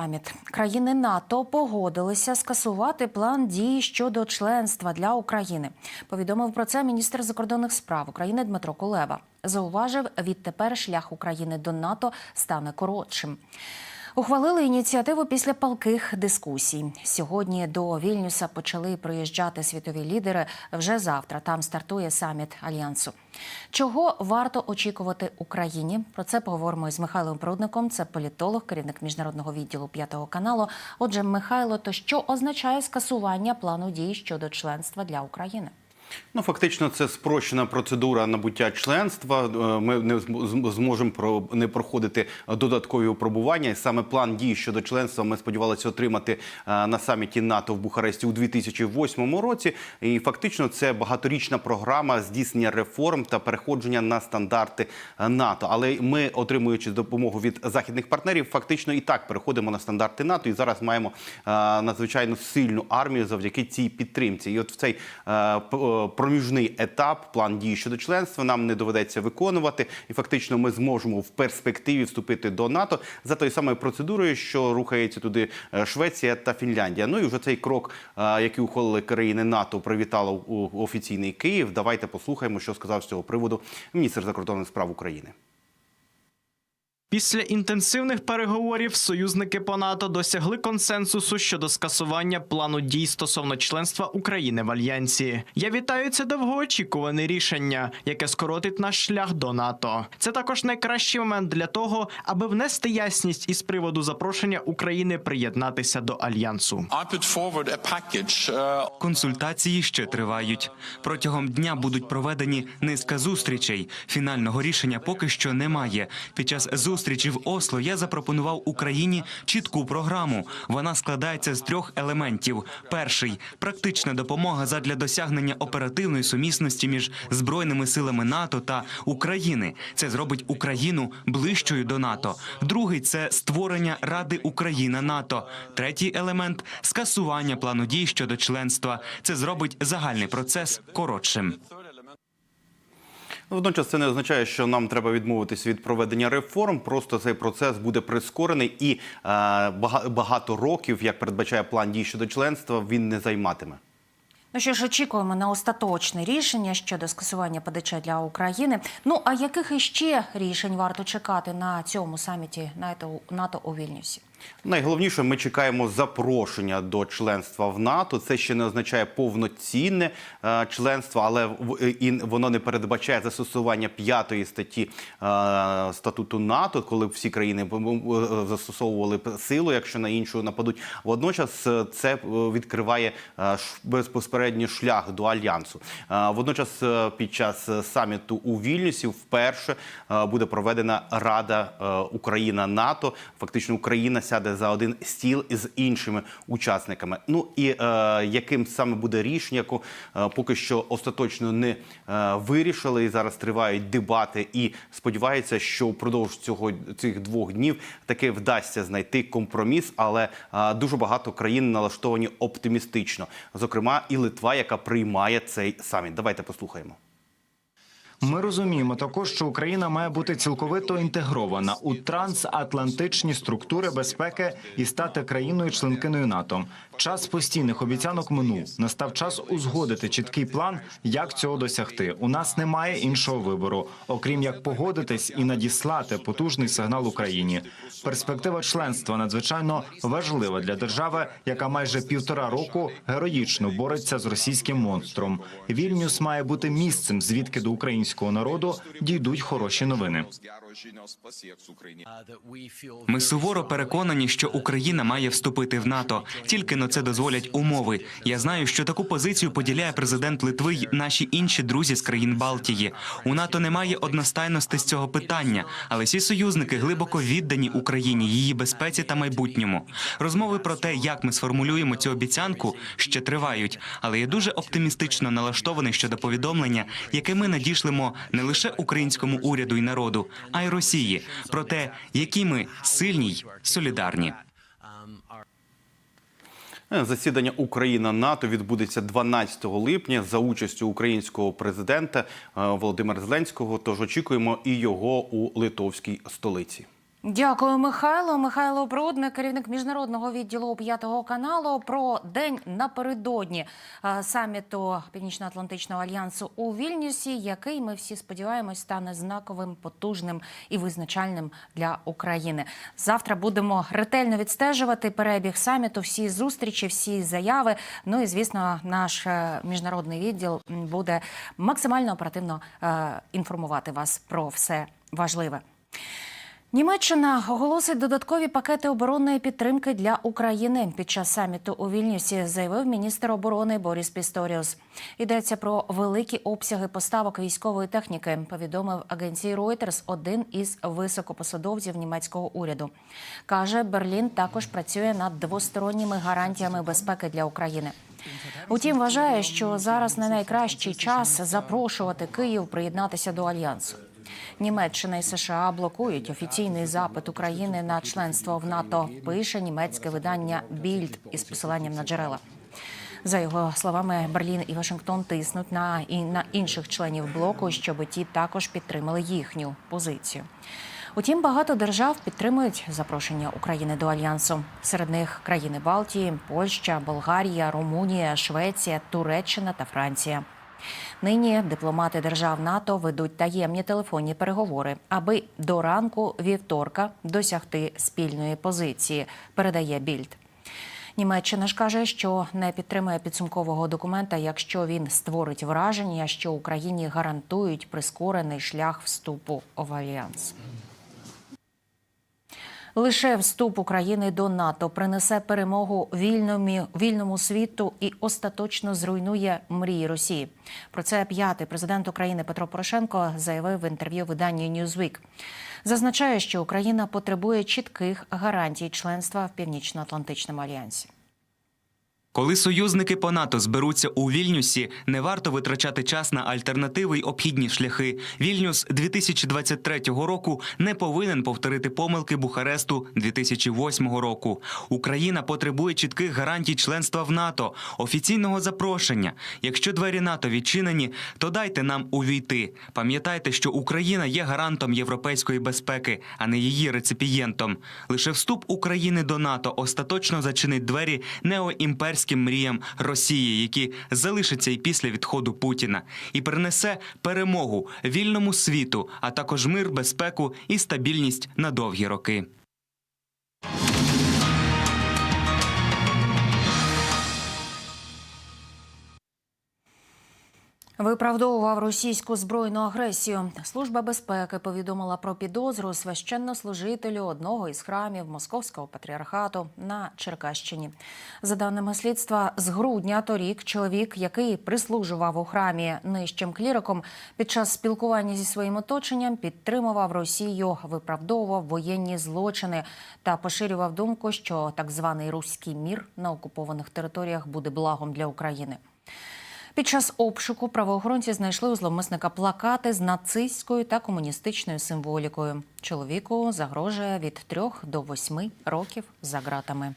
Саміт країни НАТО погодилися скасувати план дій щодо членства для України. Повідомив про це міністр закордонних справ України Дмитро Кулеба. Зауважив, відтепер шлях України до НАТО стане коротшим. Ухвалили ініціативу після палких дискусій. Сьогодні до Вільнюса почали приїжджати світові лідери. Вже завтра там стартує саміт альянсу. Чого варто очікувати Україні? Про це поговоримо із Михайлом Прудником. Це політолог, керівник міжнародного відділу п'ятого каналу. Отже, Михайло, то що означає скасування плану дій щодо членства для України? Ну, фактично, це спрощена процедура набуття членства. Е, Ми не зможемо про- не проходити додаткові випробування. І саме план дій щодо членства ми сподівалися отримати е, на саміті НАТО в Бухаресті у 2008 році. І фактично це багаторічна програма здійснення реформ та переходження на стандарти е, НАТО. Але ми, отримуючи допомогу від західних партнерів, фактично і так переходимо на стандарти НАТО. І зараз маємо надзвичайно сильну армію завдяки цій підтримці. І от в цей проміжний етап, план дій щодо членства, нам не доведеться виконувати, і фактично ми зможемо в перспективі вступити до НАТО за тою самою процедурою, що рухається туди е, Швеція та Фінляндія. Ну і вже цей крок, е, який ухвалили країни НАТО, привітало офіційний Київ. Давайте послухаємо, що сказав з цього приводу міністр закордонних справ України. Після інтенсивних переговорів союзники по НАТО досягли консенсусу щодо скасування плану дій стосовно членства України в альянсі. Я вітаю це довгоочікуване рішення, яке скоротить наш шлях до НАТО. Це також найкращий момент для того, аби внести ясність із приводу запрошення України приєднатися до альянсу. Uh, Консультації ще тривають. Протягом дня будуть проведені низка зустрічей. Фінального рішення поки що немає. Під час зустрічі в Осло я запропонував Україні чітку програму. Вона складається з трьох елементів: перший практична допомога задля досягнення оперативної сумісності між збройними силами НАТО та України. Це зробить Україну ближчою до НАТО. Другий це створення Ради Україна НАТО. Третій елемент скасування плану дій щодо членства. Це зробить загальний процес коротшим. Ну, Водночас це не означає, що нам треба відмовитись від проведення реформ. Просто цей процес буде прискорений і е, багато років, як передбачає план дій щодо членства, він не займатиме. Ну що ж, очікуємо на остаточне рішення щодо скасування ПДЧ для України. Ну а яких іще рішень варто чекати на цьому саміті НАТО, у Вільнюсі? Найголовніше, ми чекаємо запрошення до членства в НАТО. Це ще не означає повноцінне е, членство, але в- і воно не передбачає застосування п'ятої статті е, статуту НАТО, коли всі країни е, застосовували силу, якщо на іншу нападуть. Водночас е, це е, відкриває е, безпосередньо шлях до альянсу. Е, Водночас, е, під час е, саміту у Вільнюсі вперше е, буде проведена Рада е, Україна НАТО. Фактично, Україна сяде за один стіл із іншими учасниками. Ну і е, яким саме буде рішення, е, поки що остаточно не е, вирішили. І зараз тривають дебати. І сподіваються, що впродовж цього цих двох днів таки вдасться знайти компроміс. Але дуже багато країн налаштовані оптимістично, зокрема і Литва, яка приймає цей саміт. Давайте послухаємо. Ми розуміємо також, що Україна має бути цілковито інтегрована у трансатлантичні структури безпеки і стати країною-членкиною НАТО. Час постійних обіцянок минув. Настав час узгодити чіткий план, як цього досягти. У нас немає іншого вибору, окрім як погодитись і надіслати потужний сигнал Україні. Перспектива членства надзвичайно важлива для держави, яка майже півтора року героїчно бореться з російським монстром. Вільнюс має бути місцем, звідки до українського народу дійдуть хороші новини. Ми суворо переконані, що Україна має вступити в НАТО. Тільки на це дозволять умови. Я знаю, що таку позицію поділяє президент Литви й наші інші друзі з країн Балтії. У НАТО немає одностайності з цього питання, але всі союзники глибоко віддані Україні, її безпеці та майбутньому. Розмови про те, як ми сформулюємо цю обіцянку, ще тривають. Але я дуже оптимістично налаштований щодо повідомлення, яке ми надішлемо не лише українському уряду і народу, а й Росії про те, які ми сильні й солідарні. Засідання Україна НАТО відбудеться 12 липня за участю українського президента е, Володимира Зеленського. Тож очікуємо і його у литовській столиці. Дякую, Михайло. Михайло Брудник, керівник міжнародного відділу п'ятого каналу, про день напередодні е, саміту Північно-Атлантичного альянсу у Вільнюсі, який ми всі сподіваємось стане знаковим, потужним і визначальним для України. Завтра будемо ретельно відстежувати перебіг саміту, всі зустрічі, всі заяви. Ну і звісно, наш е, міжнародний відділ буде максимально оперативно е, інформувати вас про все важливе. Німеччина оголосить додаткові пакети оборонної підтримки для України під час саміту у Вільнюсі, заявив міністр оборони Боріс Пісторіус. Йдеться про великі обсяги поставок військової техніки. Повідомив агенції Reuters один із високопосадовців німецького уряду. каже, Берлін також працює над двосторонніми гарантіями безпеки для України. Утім, вважає, що зараз не найкращий час запрошувати Київ приєднатися до альянсу. Німеччина і США блокують офіційний запит України на членство в НАТО. Пише німецьке видання Більд із посиланням на джерела. За його словами, Берлін і Вашингтон тиснуть на і на інших членів блоку, щоб ті також підтримали їхню позицію. Утім, багато держав підтримують запрошення України до альянсу. Серед них країни Балтії, Польща, Болгарія, Румунія, Швеція, Туреччина та Франція. Нині дипломати держав НАТО ведуть таємні телефонні переговори, аби до ранку вівторка досягти спільної позиції. Передає більд. Німеччина ж каже, що не підтримує підсумкового документа, якщо він створить враження, що Україні гарантують прискорений шлях вступу в альянс. Лише вступ України до НАТО принесе перемогу вільному, вільному світу і остаточно зруйнує мрії Росії. Про це п'ятий президент України Петро Порошенко заявив в інтерв'ю виданню Newsweek. Зазначає, що Україна потребує чітких гарантій членства в Північно-Атлантичному альянсі. Коли союзники по НАТО зберуться у Вільнюсі, не варто витрачати час на альтернативи й обхідні шляхи. Вільнюс 2023 року не повинен повторити помилки Бухаресту 2008 року. Україна потребує чітких гарантій членства в НАТО, офіційного запрошення. Якщо двері НАТО відчинені, то дайте нам увійти. Пам'ятайте, що Україна є гарантом європейської безпеки, а не її реципієнтом. Лише вступ України до НАТО остаточно зачинить двері неоімперським мріям Росії, які залишаться і після відходу Путіна, і принесе перемогу вільному світу, а також мир, безпеку і стабільність на довгі роки. Виправдовував російську збройну агресію. Служба безпеки повідомила про підозру священнослужителю одного із храмів Московського патріархату на Черкащині. За даними слідства, з грудня торік чоловік, який прислужував у храмі нижчим кліриком, під час спілкування зі своїм оточенням підтримував Росію, виправдовував воєнні злочини та поширював думку, що так званий руський мір на окупованих територіях буде благом для України. Під час обшуку правоохоронці знайшли у зловмисника плакати з нацистською та комуністичною символікою. Чоловіку загрожує від трьох до восьми років за ґратами.